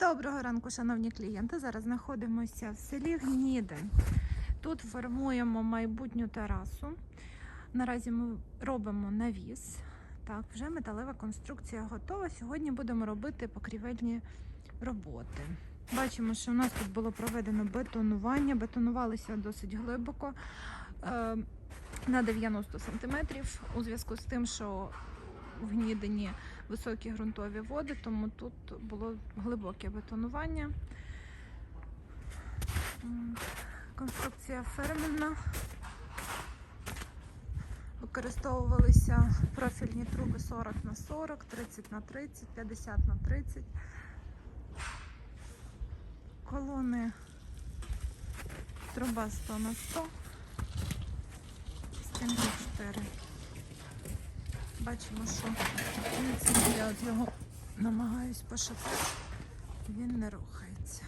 Доброго ранку, шановні клієнти. Зараз знаходимося в селі Гнідин. Тут формуємо майбутню терасу. Наразі ми робимо навіс. Так, вже металева конструкція готова. Сьогодні будемо робити покрівельні роботи. Бачимо, що у нас тут було проведено бетонування. Бетонувалися досить глибоко е, на 90 см у зв'язку з тим, що в Гнідині високі ґрунтові води, тому тут було глибоке бетонування. Конструкція фермерна. Використовувалися профільні труби 40 на 40, 30 на 30, 50 на 30. Колони труба 100 на 100. Стінги 4. Бачимо, що я його намагаюсь пошатати. Він не рухається.